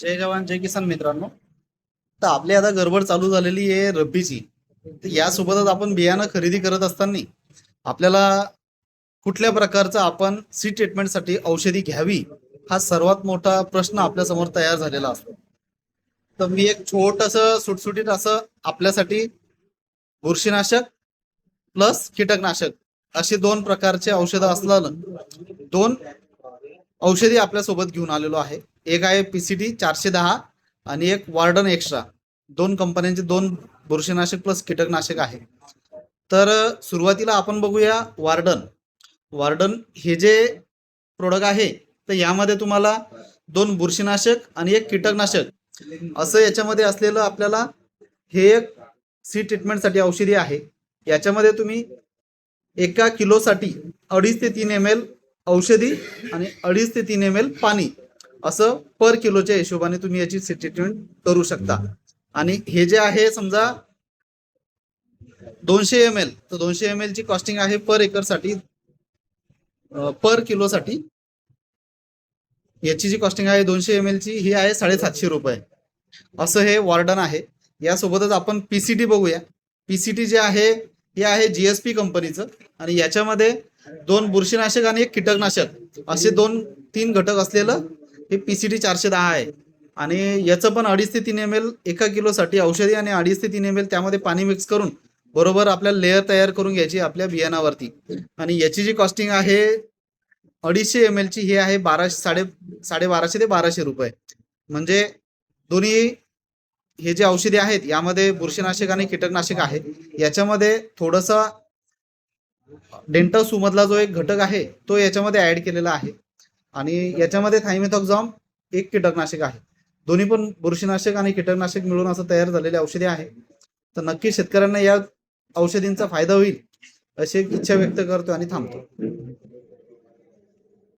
जय जवान जय किसान मित्रांनो. तर आपली आता गडबड चालू झालेली आहे रब्बीची. तर यासोबतच आपण बियाणं खरेदी करत असताना आपल्याला कुठल्या प्रकारचं आपण सी ट्रीटमेंटसाठी औषधी घ्यावी हा सर्वात मोठा प्रश्न आपल्यासमोर तयार झालेला असतो. तर मी एक छोटस सुटसुटीत असं आपल्यासाठी बुरशीनाशक प्लस कीटकनाशक असे दोन प्रकारचे औषधं असल्यानं दोन औषधी आपल्यासोबत घेऊन आलेलो आहे. एक आहे पी सी टी चारशे दहा आणि एक वार्डन एक्स्ट्रा दोन कंपन्यांचे दोन बुरशीनाशक प्लस कीटकनाशक आहे. तर सुरुवातीला आपण बघूया वार्डन वार्डन हे जे प्रोडक्ट आहे तर यामध्ये तुम्हाला दोन बुरशीनाशक आणि एक कीटकनाशक. असं याच्यामध्ये असलेलं आपल्याला हे एक सी ट्रीटमेंटसाठी औषधी आहे. याच्यामध्ये तुम्ही एका किलोसाठी अडीच ते तीन एम एल औषधी आणि अडीच ते तीन एम एल पाणी असं पर किलोच्या हिशोबाने तुम्ही याची ट्रीटमेंट करू शकता. आणि हे जे आहे समजा दोनशे एम एल तर दोनशे एम एल ची कॉस्टिंग आहे पर एकरसाठी अं, पर किलोसाठी याची जी कॉस्टिंग आहे दोनशे एम एल ची ही आहे साडेसातशे रुपये. असं हे वॉर्डन आहे. यासोबतच आपण पीसीटी बघूया. पीसीटी जे आहे हे आहे जीएसपी कंपनीचं आणि याच्यामध्ये दोन बुरशीनाशक आणि एक कीटकनाशक. असे दोन तीन घटक असलेलं हे पीसीटी चारशे दहा आहे. आणि याचं पण अडीच ते तीन एम एल एका किलोसाठी औषधी आणि अडीच ते तीन एम एल त्यामध्ये पाणी मिक्स करून बरोबर आपल्याला लेअर तयार करून घ्यायची आपल्या बियाणावरती. आणि याची जी कॉस्टिंग आहे अडीचशे एम ची ही आहे बाराशे साडे साडेबाराशे ते बाराशे रुपये. म्हणजे दोन्ही हे जे औषधी आहेत यामध्ये बुरशीनाशक आणि कीटकनाशक आहे. याच्यामध्ये थोडासा डेंटसू मधला जो एक घटक आहे तो याच्यामध्ये ऍड केलेला आहे. आणि याच्यामध्ये थायमेथॉक्झॉम एक कीटकनाशक आहे. दोन्ही पण बुरशीनाशक आणि कीटकनाशक मिळून असं तयार झालेले औषधे आहे. तर नक्की शेतकऱ्यांना या औषधींचा फायदा होईल अशी एक इच्छा व्यक्त करतो आणि थांबतो